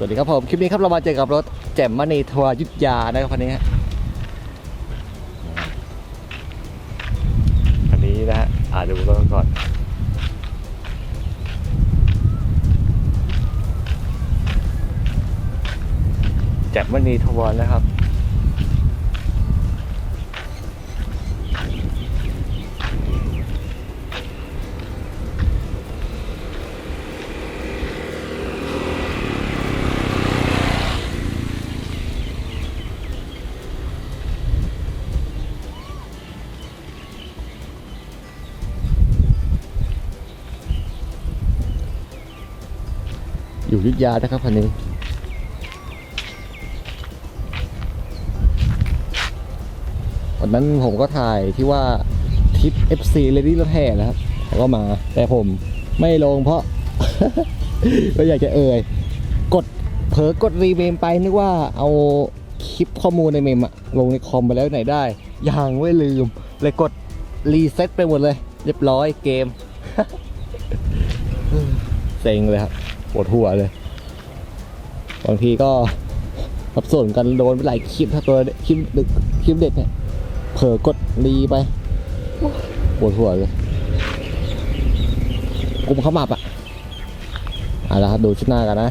สวัสดีครับผม คลิปนี้ครับเรามาเจอกับรถแจ่มมณีทัวร์ยุทธยานะครับคันนี้คันนี้นะฮะอ่าดูรถก่อน แจ่มมณีทัวร์นะครับ อยู่ยุทธยานะครับคันนี้วันนั้นผมก็ถ่ายที่ว่าทริป FC เลดี้รถแห่นะครับเขาก็มาแต่ผมไม่ลงเพราะ ก็อยากจะเอ่ย กดเผลอกดรีเมมไปนึกว่าเอาคลิปข้อมูลในเมมลงในคอมไปแล้วไหนได้ยังไม่ลืม เลยกดรีเซ็ตไปหมดเลย เรียบร้อยเกม เซ็งเลยครับ ปวดหัวเลย บางทีก็สับสนกันโดนไปหลายคลิปถ้าตัวคลิปดึกคลิปเด็ดเนี่ยเผลอกดรีไปปวดหัวเลยกุมเข้ามาปะเอาละครับดูชุดหน้ากันนะ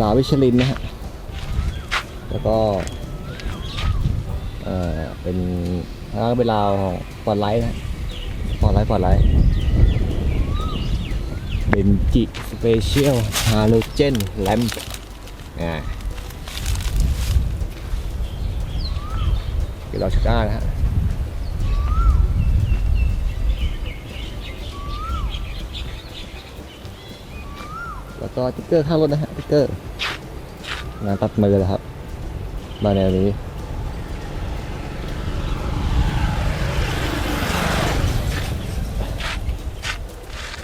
ลาวิชลินนะฮะ แล้วก็ เอ่อ เป็นทางเป็นลาวของฟอนไลท์นะฟอนไลท์ฟอนไลท์เบนจิสเปเชียลฮาโลเจนแลมป์อ่าเดี๋ยวเราชักหน้านะฮะ แล้วก็ติ๊กเกอร์ข้างรถนะฮะติ๊กเกอร์งานตัดมือเลยครับ มาแนวนี้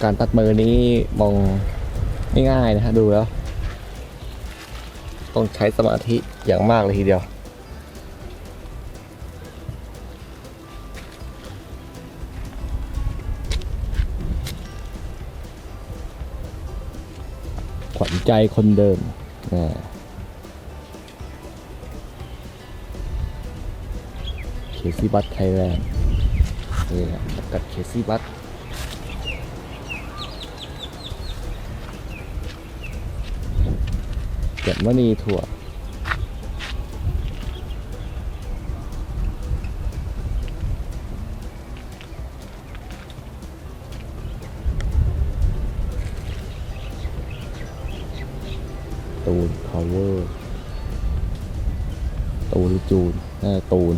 การตัดมือนี้มองไม่ง่ายนะฮะดูแล้ว ต้องใช้สมาธิอย่างมากเลยทีเดียว วัญใจคนเดิมเคซี่บัตไทยแลนด์นี่นะจำกัดเคซี่บัตเก็บมณีถั่ว ตูนพาวเวอร์ตูนจูนน่าตูน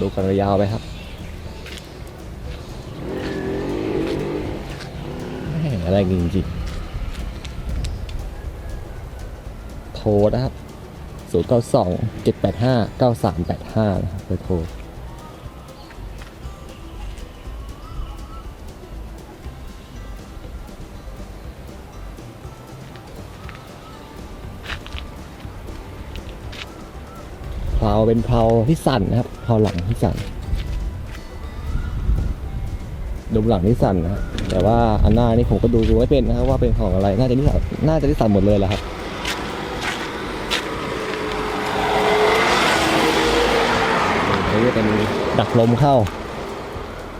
ดูกันยาวๆไปครับแม่งอะไรจริงๆโทรนะครับ 0 9 2 7 8 5 9 3 8 5 นะครับเบอร์โทร เพลาเป็นเพลาที่สั่นนะครับเพลาหลังที่สั่นดูหลังที่สั่นนะฮะแต่ว่าอันหน้านี่ผมก็ดูดูไม่เป็นนะครับว่าเป็นของอะไร น่าจะนิสันน่าจะนิสันหมดเลยแหละครับนี่ก็เป็นดักลมเข้า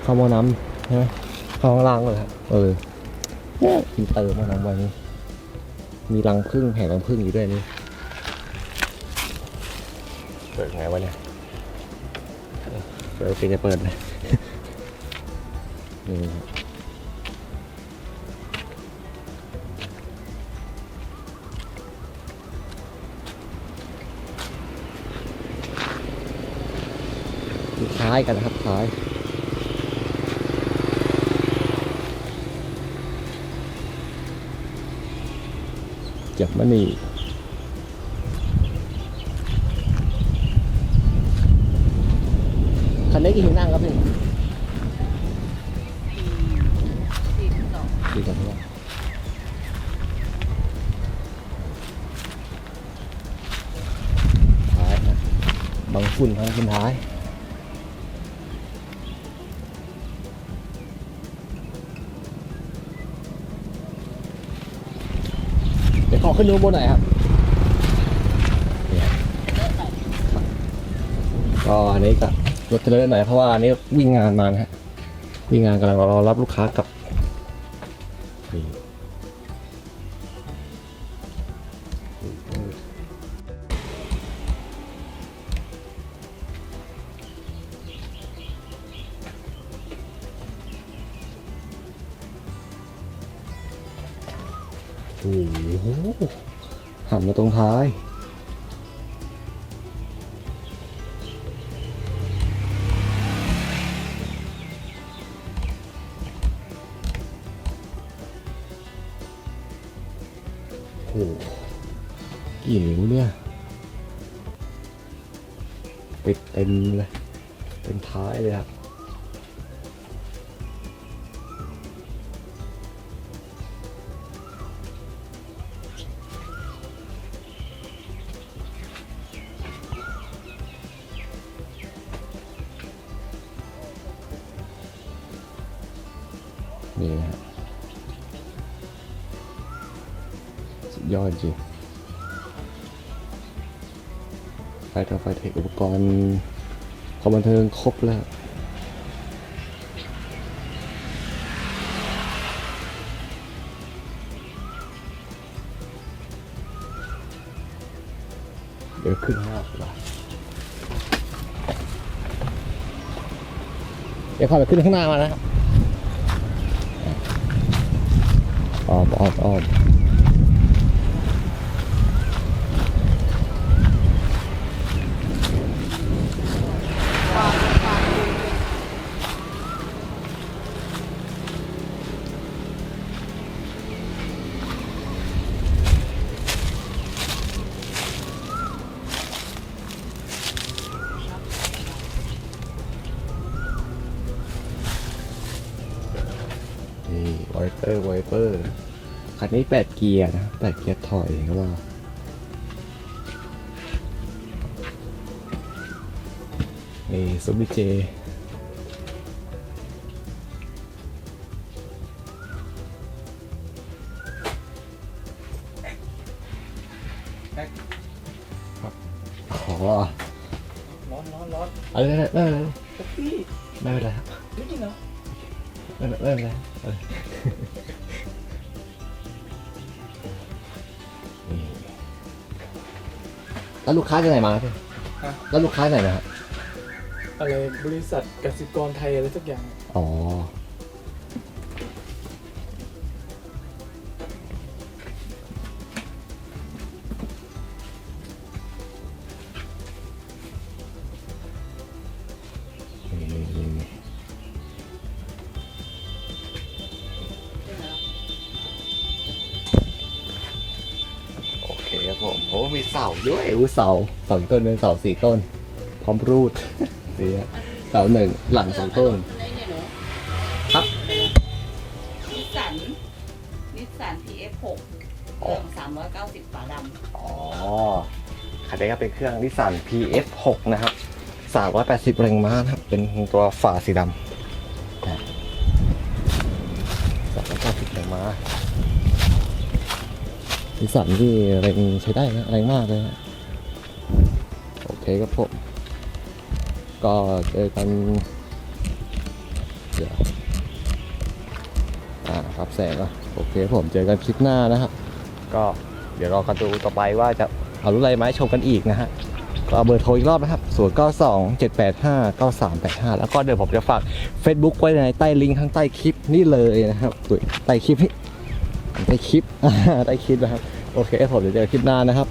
เข้าหมอน้ำใช่ไหมเข้าข้างล่างเลยครับ เออมีเติมหมอน้ำไว้นี่มีรังผึ้งแห่รังผึ้งอยู่ด้วยนี่ เปิดไงวะเนี่ยเปิดปิดจะเปิดนะนี่ท้ายกันนะครับท้ายจ็บมันนี่ นนี้กี่ที่นั่งครับพี่สี่สิบสองดีจังเลยท้ายนะบางฝุ่นทางคุณท้ายเดี๋ยวขอขึ้นดูบนหน่อยครับก็อันนี้ก็ รถเจริญหน่อยเพราะว่าอันนี้วิ่งงานมานะฮะวิ่งงานกำลังรอรับลูกค้ากลับโอ้โหหันมาตรงท้าย กี่นิ้วเนี่ยปิดเต็มเลย เป็นท้ายเลยครับนี่ฮะ ยอดจริงไฟต่อไฟเทคอุปกรณ์ความบันเทิงครบแล้วเดี๋ยวขึ้นห้าดีกว่าเดี๋ยวขอไปขึ้นข้างหน้ามานะครับอ้อมอ้อมอ้อม นี่ไวเปอร์ไวเปอร์คันนี้แปดเกียร์นะแปดเกียร์ถอยก็ว่านี่ซูบิเจอ๋อร้อนร้อนร้อนเอะไรไม่เป็นไรแท็กซี่ไม่เป็นไรครับจริงเหรอไม่เป็นไร ไม่เป็นไรเออนี่แล้วลูกค้าจากไหนมาครับพี่แล้วลูกค้าจากไหนนะครับอะไรบริษัทกสิกรไทยอะไรสักอย่าง อ๋อ นี่นี่นี่นี่ ผมโอ้มีเสาด้วยอู้เสาสองต้นเป็นเสาสี่ต้น พร้อมรูดนี่ฮะเสาหนึ่งหลังสองต้นครับ นิสสัน นิสสัน PF6 เครื่อง390ฝาดอ๋อคันนี้ก็เป็นเครื่องนิสสัน PF6 นะครับ380แรงม้านะครับ เป็นตัวฝาสีดำนะ380แรงม้า นิสันที่แรงใช้ได้นะแรงมากเลยนะโอเคครับผมก็เจอกันเดี๋ยวอ่าครับแสงอะโอเคผมเจอกันคลิปหน้านะครับก็เดี๋ยวรอกันดูต่อไปว่าจะเอารุ่นอะไรมาให้ชมกันอีกนะฮะก็เอาเบอร์โทรอีกรอบนะครับ0 9 2 7 8 5 9 3 8 5 แล้วก็เดี๋ยวผมจะฝาก Facebook ไว้ในใต้ลิงก์ข้างใต้คลิปนี่เลยนะครับใต้คลิปนี่ ได้คลิปได้คลิปนะครับ โอเคผมเดี๋ยวเจอคลิปหน้านะครับ